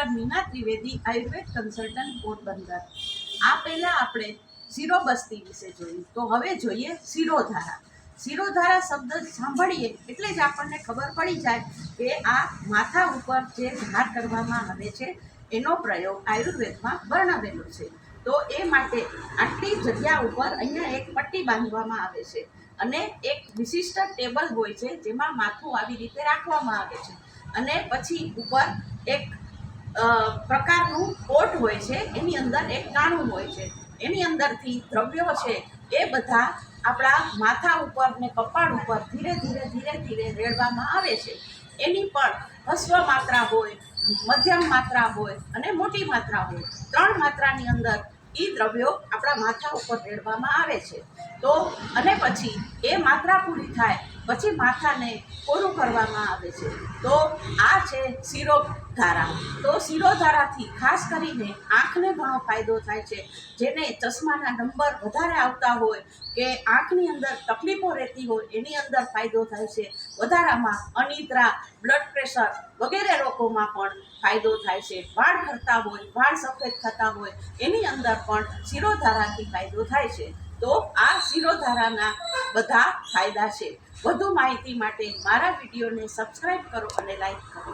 Doctor Meena Trivedi Ayurveda consultant Porbandar. આ પહેલાં આપણે શિરોબસ્તી વિશે જોયું. તો હવે જોઈએ શિરોધારા. શિરોધારા શબ્દ સાંભળીએ એટલે જ આપણને ખબર પડી જાય કે આ માથા ઉપર જે ધાર કરવામાં આવે છે, એનો પ્રયોગ આયુર્વેદમાં વર્ણવેલો છે. તો એ માટે આટલી જગ્યા ઉપર અહીંયા એક પટ્ટી બાંધવામાં આવે છે અને એક વિશિષ્ટ ટેબલ હોય છે જેમાં માથું આવી રીતે રાખવામાં આવે છે. અને પછી ઉપર એક પ્રકારનું કોટ હોય છે, એની અંદર એક કાણું હોય છે. એની અંદરથી દ્રવ્યો છે, એ બધા આપણા માથા ઉપર ને કપાળ ઉપર ધીરે ધીરે ધીરે ધીરે રેડવામાં આવે છે. એની પણ હસ્વ માત્રા હોય, મધ્યમ માત્રા હોય અને મોટી માત્રા હોય. ત્રણ માત્રાની અંદર એ દ્રવ્યો આપણા માથા ઉપર રેડવામાં આવે છે. તો અને પછી એ માત્રા પૂરી થાય પછી માથાને કોરું કરવામાં આવે છે. તો આ છે શિરોધારા. તો શિરોધારાથી ખાસ કરીને આંખને ઘણો ફાયદો થાય છે. જેને ચશ્માના નંબર વધારે આવતા હોય કે આંખની અંદર તકલીફો રહેતી હોય એની અંદર ફાયદો થાય છે. વધારામાં અનિદ્રા બ્લડ પ્રેશર વગેરે રોગોમાં પણ ફાયદો થાય છે. વાળ ખરતા હોય, વાળ સફેદ થતા હોય એની અંદર પણ શિરોધારાથી ફાયદો થાય છે. તો આ શિરોધારાના બધા ફાયદા છે. વધુ માહિતી માટે મારા વિડીયોને સબસ્ક્રાઈબ કરો અને લાઈક કરો.